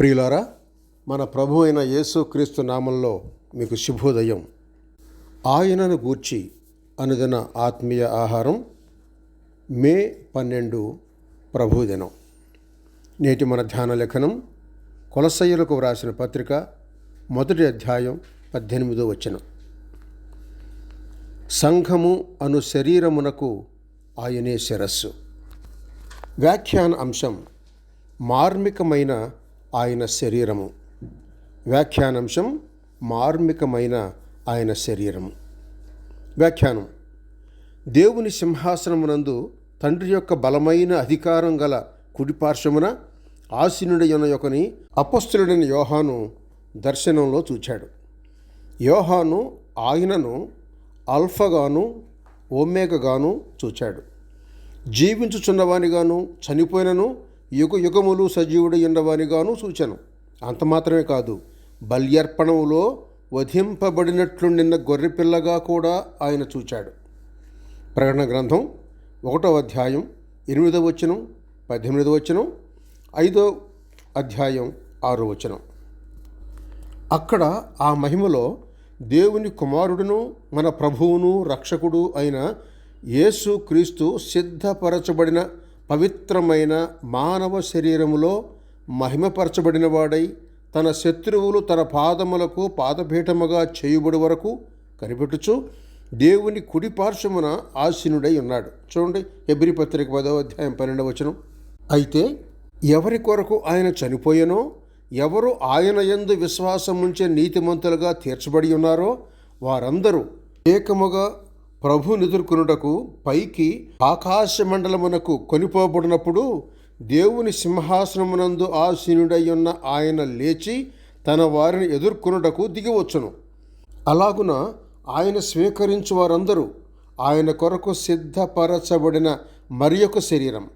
ప్రియులారా మన ప్రభు అయిన యేసుక్రీస్తు నామంలో మీకు శుభోదయం. ఆయనను గూర్చి అనుదిన ఆత్మీయ ఆహారం మే పన్నెండు ప్రభుదినం. నేటి మన ధ్యాన లేఖనం కొలసయ్యులకు వ్రాసిన పత్రిక మొదటి అధ్యాయం పద్దెనిమిదో వచనం. సంఘము అను శరీరమునకు ఆయనే శిరస్సు. వ్యాఖ్యాన అంశం మార్మికమైన ఆయన శరీరము. వ్యాఖ్యానాంశం మార్మికమైన ఆయన శరీరము. వ్యాఖ్యానం. దేవుని సింహాసనమునందు తండ్రి యొక్క బలమైన అధికారం గల కుడిపార్శ్వమున ఆసీనుడైన యొక్కని అపస్తుడైన యోహాను దర్శనంలో చూచాడు. యోహాను ఆయనను అల్ఫగాను ఓమేకగాను చూచాడు. జీవించుచున్నవానిగాను చనిపోయినను యుగ యుగములు సజీవుడు ఉన్నవానిగాను సూచన. అంత మాత్రమే కాదు బల్యర్పణములో వధింపబడినట్లు నిన్న గొర్రెపిల్లగా కూడా ఆయన చూచాడు. ప్రకటన గ్రంథం ఒకటో అధ్యాయం ఎనిమిదవ వచనం పద్దెనిమిదవ వచనం ఐదో అధ్యాయం ఆరో వచనం. అక్కడ ఆ మహిమలో దేవుని కుమారుడును మన ప్రభువును రక్షకుడు అయిన యేసు క్రీస్తు సిద్ధపరచబడిన పవిత్రమైన మానవ శరీరములో మహిమపరచబడినవాడై తన శత్రువులు తన పాదములకు పాదపీఠముగా చేయుబడి వరకు కనిపెట్టుచు దేవుని కుడి పార్శ్వమున ఆసీనుడై ఉన్నాడు. చూడండి ఎబ్రి పత్రిక పదవ అధ్యాయం పన్నెండవ వచనం. అయితే ఎవరి కొరకు ఆయన చనిపోయెనో ఎవరు ఆయన యందు విశ్వాసం ఉంచే నీతిమంతులుగా తీర్చబడి ఉన్నారో వారందరూ ఏకముగా ప్రభుని ఎదుర్కొనుటకు పైకి ఆకాశ మండలమునకు కొనిపోబడినప్పుడు దేవుని సింహాసనమునందు ఆసీనుడై ఉన్న ఆయన లేచి తన వారిని ఎదుర్కొనుటకు దిగివచ్చును. అలాగున ఆయన స్వీకరించు వారందరూ ఆయన కొరకు సిద్ధపరచబడిన మరి ఒక శరీరం.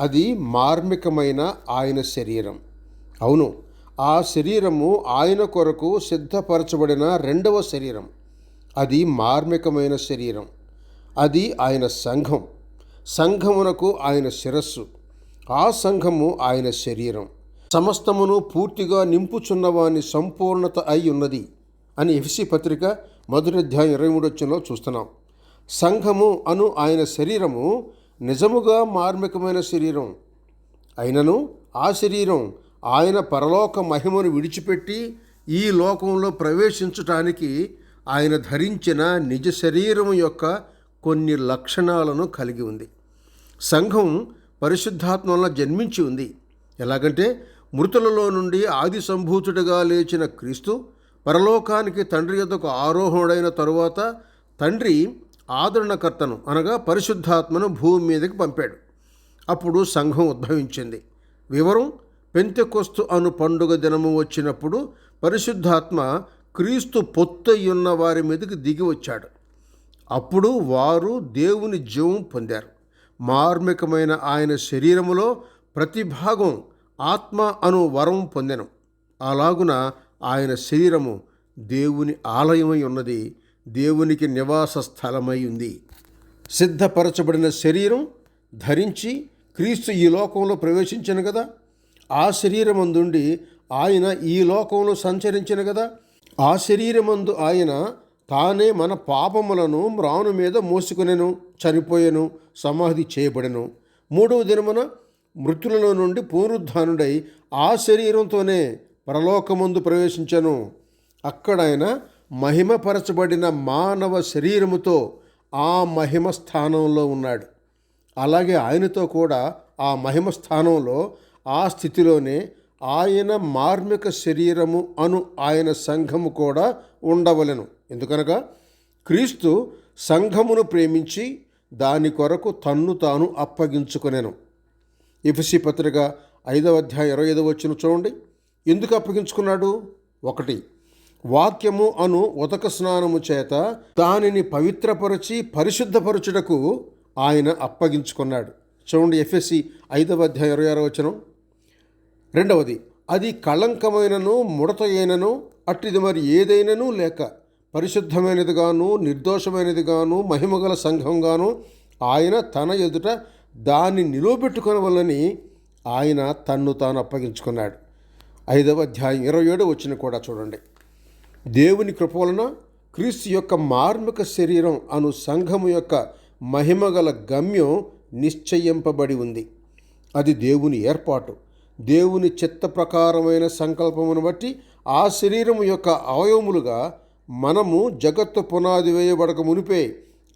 అది మార్మికమైన ఆయన శరీరం. అవును ఆ శరీరము ఆయన కొరకు సిద్ధపరచబడిన రెండవ శరీరం. అది మార్మికమైన శరీరం. అది ఆయన సంఘం. సంఘమునకు ఆయన శిరస్సు. ఆ సంఘము ఆయన శరీరం. సమస్తమును పూర్తిగా నింపుచున్నవాని సంపూర్ణత అయి ఉన్నది అని ఎఫ్సి పత్రిక మొదటి అధ్యాయం ఇరవై మూడొచ్చంలో చూస్తున్నాం. సంఘము అను ఆయన శరీరము నిజముగా మార్మికమైన శరీరం. అయినను ఆ శరీరం ఆయన పరలోక మహిమను విడిచిపెట్టి ఈ లోకంలో ప్రవేశించటానికి ఆయన ధరించిన నిజ శరీరం యొక్క కొన్ని లక్షణాలను కలిగి ఉంది. సంఘం పరిశుద్ధాత్మ జన్మించి ఉంది. ఎలాగంటే మృతులలో నుండి ఆది సంభూతుడిగా లేచిన క్రీస్తు పరలోకానికి తండ్రి యొద్దకు ఆరోహణుడైన తరువాత తండ్రి ఆదరణకర్తను అనగా పరిశుద్ధాత్మను భూమి మీదకి పంపాడు. అప్పుడు సంఘం ఉద్భవించింది. వివరం పెంతెకొస్తు అను పండుగ దినము వచ్చినప్పుడు పరిశుద్ధాత్మ క్రీస్తు పొత్తయ్యున్న వారి మీదకి దిగి వచ్చాడు. అప్పుడు వారు దేవుని జీవం పొందారు. మార్మికమైన ఆయన శరీరములో ప్రతి భాగం ఆత్మ అను వరం పొందెను. అలాగున ఆయన శరీరము దేవుని ఆలయమై ఉన్నది. దేవునికి నివాస స్థలమై ఉంది. సిద్ధపరచబడిన శరీరం ధరించి క్రీస్తు ఈ లోకంలో ప్రవేశించను కదా ఆ శరీరమందుండి ఆయన ఈ లోకంలో సంచరించిన కదా ఆ శరీరమందు ఆయన తానే మన పాపములను మ్రాను మీద మోసుకునెను చనిపోయెను సమాధి చేయబడెను. మూడవ దినమున మృతులలో నుండి పునరుద్ధానుడై ఆ శరీరంతోనే పరలోకముందు ప్రవేశించను. అక్కడ ఆయన మహిమపరచబడిన మానవ శరీరముతో ఆ మహిమ స్థానంలో ఉన్నాడు. అలాగే ఆయనతో కూడా ఆ మహిమ స్థానంలో ఆ స్థితిలోనే ఆయన మార్మిక శరీరము అను ఆయన సంఘము కూడా ఉండవలెను. ఎందుకనగా క్రీస్తు సంఘమును ప్రేమించి దాని కొరకు తన్ను తాను అప్పగించుకునేను. ఇఫసి పత్రిక ఐదవ అధ్యాయం ఇరవై ఐదవ వచ్చిన చూడండి. ఎందుకు అప్పగించుకున్నాడు? ఒకటి వాక్యము అను ఉదక స్నానము చేత దానిని పవిత్రపరచి పరిశుద్ధపరచుటకు ఆయన అప్పగించుకున్నాడు. చూడండి ఎఫ్ఎస్సి ఐదవ అధ్యాయం ఇరవై ఆరో వచనం. రెండవది అది కళంకమైనను ముడతయైనను అట్టిది మరి ఏదైనను లేక పరిశుద్ధమైనదిగాను నిర్దోషమైనదిగాను మహిమగల సంఘంగాను ఆయన తన ఎదుట దాన్ని నిలువబెట్టుకొనవలని ఆయన తన్ను తాను అప్పగించుకున్నాడు. ఐదవ అధ్యాయం ఇరవై ఏడు వచ్చిన కూడా చూడండి. దేవుని కృప వలన క్రీస్తు యొక్క మార్మిక శరీరం అను సంఘము యొక్క మహిమగల గమ్యం నిశ్చయింపబడి ఉంది. అది దేవుని ఏర్పాటు. దేవుని చిత్త ప్రకారమైన సంకల్పమును బట్టి ఆ శరీరం యొక్క అవయవములుగా మనము జగత్తు పునాది వేయబడక మునిపే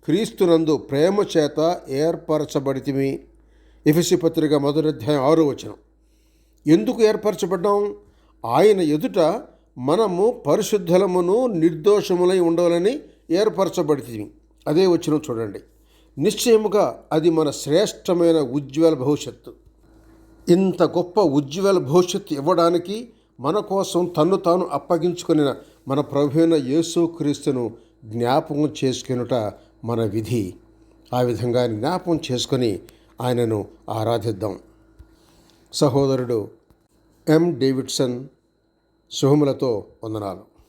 క్రీస్తునందు ప్రేమ చేత ఏర్పరచబడితిమి. ఎఫెసి పత్రిక మొదటి అధ్యాయం ఆరో వచనం. ఎందుకు ఏర్పరచబడ్డాం? ఆయన ఎదుట మనము పరిశుద్ధలమును నిర్దోషములై ఉండాలని ఏర్పరచబడితిమి. అదే వచ్చిన చూడండి. నిశ్చయముగా అది మన శ్రేష్టమైన ఉజ్వల భవిష్యత్తు. ఇంత గొప్ప ఉజ్వల భవిష్యత్తు ఇవ్వడానికి మన కోసం తన్ను తాను అప్పగించుకుని మన ప్రభువైన యేసుక్రీస్తును జ్ఞాపకం చేసుకునుట మన విధి. ఆ విధంగా జ్ఞాపకం చేసుకొని ఆయనను ఆరాధిద్దాం. సహోదరుడు ఎం. డేవిడ్సన్ శుభములతో వందనాలు.